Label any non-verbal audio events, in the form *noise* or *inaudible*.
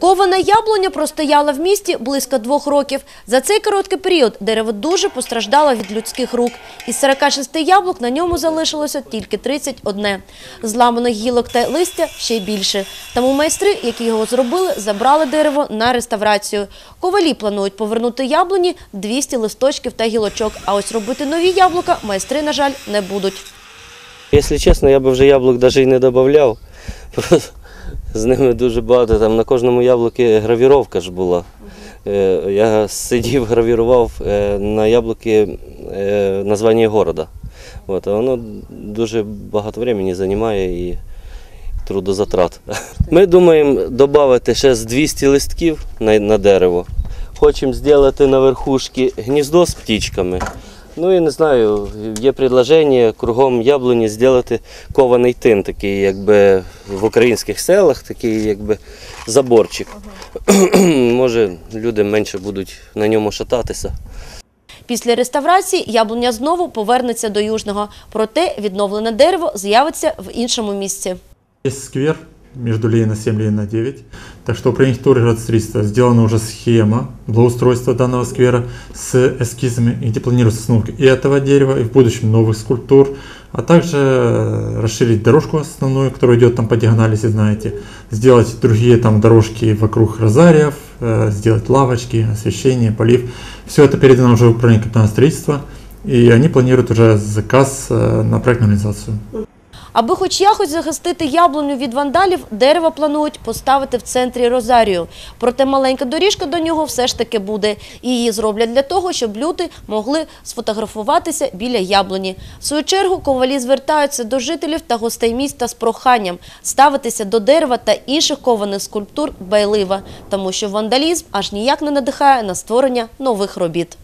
Кована яблуня простояла в місті близько двох років. За цей короткий період дерево дуже постраждало від людських рук. Із 46 яблук на ньому залишилося тільки 31. Зламаних гілок та листя ще й більше. Тому майстри, які його зробили, забрали дерево на реставрацію. Ковалі планують повернути яблуні 200 листочків та гілочок. А ось робити нові яблука майстри, на жаль, не будуть. Якщо чесно, я би вже яблук навіть і не додавав. З ними дуже багато. Там на кожному яблукі гравіровка ж була. Е, Я сидів, гравірував е, на яблуки е, названня города. От, а воно дуже багато времени займає і трудозатрат. Ми думаємо додати ще з 200 листків на, на дерево. Хочемо зробити на верхушці гніздо з птічками. Ну і не знаю, є предложення кругом яблуні зробити кований тин, такий, якби в українських селах, такий якби заборчик. *clears throat* Може, люди менше будуть на ньому шататися. Після реставрації яблуня знову повернеться до Южного. Проте відновлене дерево з'явиться в іншому місці. Есть сквер между Ленина 7 и Ленина 9. Так что при архитектуре градостроительства сделана уже схема благоустройства данного сквера с эскизами, где планируется установка и этого дерева, и в будущем новых скульптур, а также э, расширить дорожку основную, которая идет там по диагонали, если знаете, сделать другие там дорожки вокруг розариев, э, сделать лавочки, освещение, полив. Все это передано уже в управление капитального строительства, и они планируют уже заказ э, на проектную реализацию. Аби хоч якось захистити яблуню від вандалів, дерево планують поставити в центрі Розарію. Проте маленька доріжка до нього все ж таки буде. Її зроблять для того, щоб люди могли сфотографуватися біля яблуні. В свою чергу ковалі звертаються до жителів та гостей міста з проханням ставитися до дерева та інших кованих скульптур байлива, тому що вандалізм аж ніяк не надихає на створення нових робіт.